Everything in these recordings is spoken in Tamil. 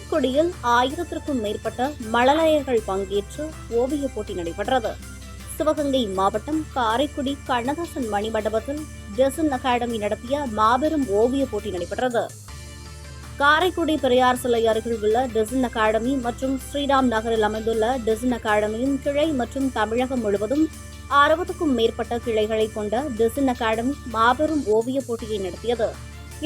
காரைக்குடியில் ஆயிரத்திற்கும் மேற்பட்ட மழலையர்கள் பங்கேற்று ஓவியப் போட்டி நடைபெற்றது. சிவகங்கை மாவட்டம் காரைக்குடி கண்ணதாசன் மணிமண்டபத்தில் டெசன் அகாடமி நடத்திய மாபெரும் ஓவியப் போட்டி நடைபெற்றது. காரைக்குடி பெரியார் சிலை அருகில் உள்ள டெசன் அகாடமி மற்றும் ஸ்ரீராம் நகரில் அமைந்துள்ள டெசன் அகாடமியின் கிளை மற்றும் தமிழகம் முழுவதும் அறுபதுக்கும் மேற்பட்ட கிளைகளை கொண்ட டெசன் அகாடமி மாபெரும் ஓவியப் போட்டியை நடத்தியது.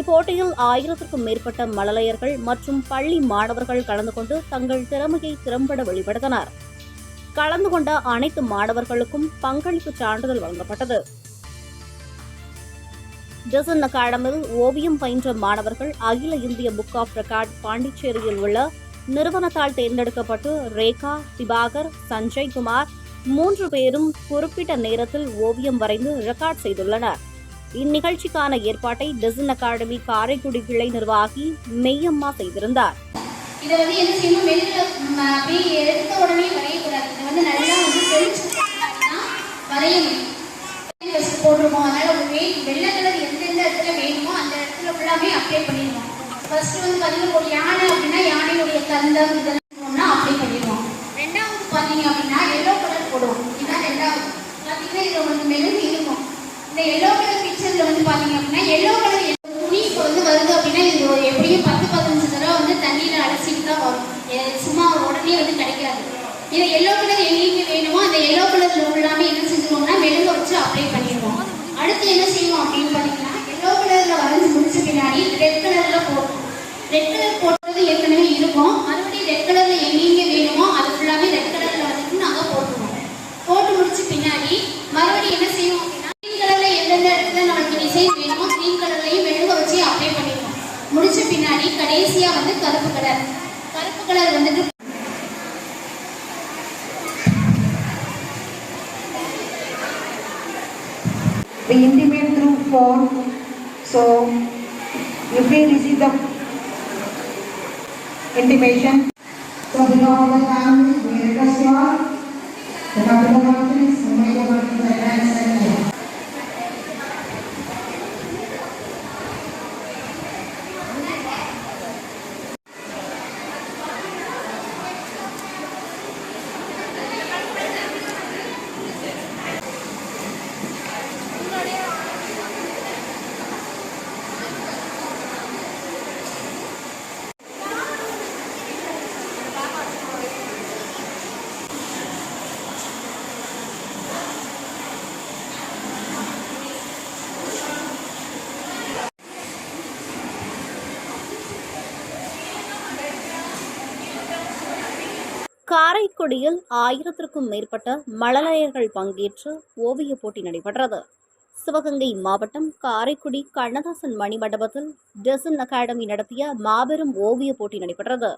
இப்போட்டியில் ஆயிரத்திற்கும் மேற்பட்ட மழலையர்கள் மற்றும் பள்ளி மாணவர்கள் கலந்து கொண்டு தங்கள் திறமையை திறம்பட வெளிப்படுத்தினர். கலந்து கொண்ட அனைத்து மாணவர்களுக்கும் பங்களிப்பு சான்றிதழ் வழங்கப்பட்டது. டிசன் அகாடமியில் ஓவியம் பயின்ற மாணவர்கள் அகில இந்திய புக் ஆஃப் ரெக்கார்ட் பாண்டிச்சேரியில் உள்ள நிறுவனத்தால் தேர்ந்தெடுக்கப்பட்டு ரேகா திபாகர் சஞ்சய் குமார் மூன்று பேரும் குறிப்பிட்ட நேரத்தில் ஓவியம் வரைந்து ரெக்கார்ட் செய்துள்ளனர். இந்நிகழ்ச்சிக்கான ஏற்பாட்டை டெசன் அகாடமி காரைக்குடி கிளை நிர்வாகி மெய்யம்மா செய்திருந்தார். இதை வந்து என்ன செய்யணும் வெளியில் அப்படியே எடுத்த உடனே வரையக்கூடாது இதை வந்து நல்லா வந்து தெளிச்சு அப்படின்னா வரைய முடியும். ஃபர்ஸ்ட் போடுறோமோ அதனால ஒரு வெயில் வெள்ளை கலர் எந்தெந்த இடத்துல வேணுமோ அந்த இடத்துல ஃபுல்லாமே அப்ளை பண்ணிடுவோம். ஃபர்ஸ்ட் வந்து பார்த்தீங்கன்னா ஒரு யானை அப்படின்னா யானையுடைய கந்தம் இதெல்லாம் அப்ளை பண்ணிடுவோம். ரெண்டாவது பார்த்தீங்க அப்படின்னா எல்லோ கலர் போடுவோம். இதுதான் ரெண்டாவது. பார்த்தீங்கன்னா இதில் உங்களுக்கு மெழுகு இருக்கும். இந்த எல்லோ கலர் பிக்சரில் வந்து பார்த்தீங்க அப்படின்னா எல்லோ கலர் துணி இப்போ வந்து வருது அப்படின்னா இது எப்படியும் பத்து பதினஞ்சு தடவை வந்து தண்ணியில் அலசிட்டு தான் வரும். சும்மா உடனே வந்து கிடைக்காது. இது எல்லோ கலர் எங்களுக்கு வேணுமோ அந்த எல்லோ கலரில் உள்ளாமே என்ன செஞ்சுருவோம்னா மெழுக வச்சு அப்ளை பண்ணிடுவோம். அடுத்து என்ன செய்வோம் அப்படின்னு பார்த்தீங்கன்னா எல்லோ கலரில் வரைஞ்சி முடிச்ச பின்னாடி ரெட் கலரில் போடுவோம் ரெட் கலர் போட்டது ஏற்கனவே இருக்கும். மறுபடியும் ரெட் கலரில் எங்கெங்க வேணுமோ அது ஃபுல்லாமே ரெட் கலரில் வந்துட்டு நாங்கள் போட்டுருவோம். போட்டு முடிச்ச பின்னாடி மறுபடியும் என்ன செய்வோம் அப்படின்னா க்ரீன் கலர்ல எந்தெந்த இடத்துல நமக்கு டிசைன் வேணுமோ க்ரீன் கலர்லையும் மெழுக வச்சு அப்ளை பண்ணிடுவோம் முடிச்ச பின்னாடி கடைசியா வந்து கருப்பு கலர் கருப்பு கலர் வந்துட்டு We intimate through phone, so you may receive the intimation. So below all the families, we request you all to come to the conference and make காரைக்குடியில் ஆயிரத்திற்கும் மேற்பட்ட மழலையர்கள் பங்கேற்று ஓவியப் போட்டி நடைபெற்றது. சிவகங்கை மாவட்டம் காரைக்குடி கண்ணதாசன் மணிமண்டபத்தில் டெசன் அகாடமி நடத்திய மாபெரும் ஓவியப் போட்டி நடைபெற்றது.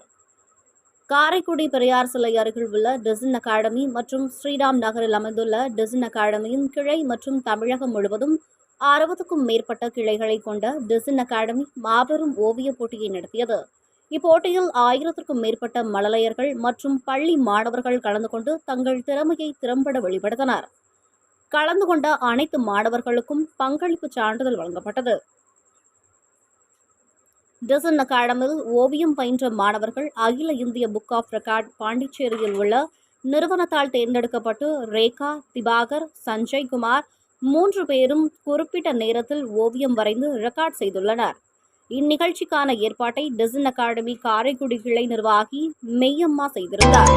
காரைக்குடி பெரியார் சிலை அருகில் உள்ள டெசன் அகாடமி மற்றும் ஸ்ரீராம் நகரில் அமைந்துள்ள டெசன் அகாடமியின் கிளை மற்றும் தமிழகம் முழுவதும் அறுபதுக்கும் மேற்பட்ட கிளைகளை கொண்ட டெசன் அகாடமி மாபெரும் ஓவியப் போட்டியை நடத்தியது. இப்போட்டியில் ஆயிரத்திற்கும் மேற்பட்ட மழலையர்கள் மற்றும் பள்ளி மாணவர்கள் கலந்து கொண்டு தங்கள் திறமையை திறம்பட வெளிப்படுத்தினர். கலந்து கொண்ட அனைத்து மாணவர்களுக்கும் பங்களிப்பு சான்றிதழ் வழங்கப்பட்டது. டிசன் அகாடமியில் ஓவியம் பயின்ற மாணவர்கள் அகில இந்திய புக் ஆஃப் ரெக்கார்ட் பாண்டிச்சேரியில் உள்ள நிறுவனத்தால் தேர்ந்தெடுக்கப்பட்டு ரேகா திபாகர் சஞ்சய் குமார் மூன்று பேரும் குறிப்பிட்ட நேரத்தில் ஓவியம் வரைந்து ரெக்கார்ட் செய்துள்ளனர். இந்நிகழ்ச்சிக்கான ஏற்பாட்டை டிசன் அகாடமி காரைக்குடி கிளை நிர்வாகி மெய்யம்மா செய்திருந்தார்.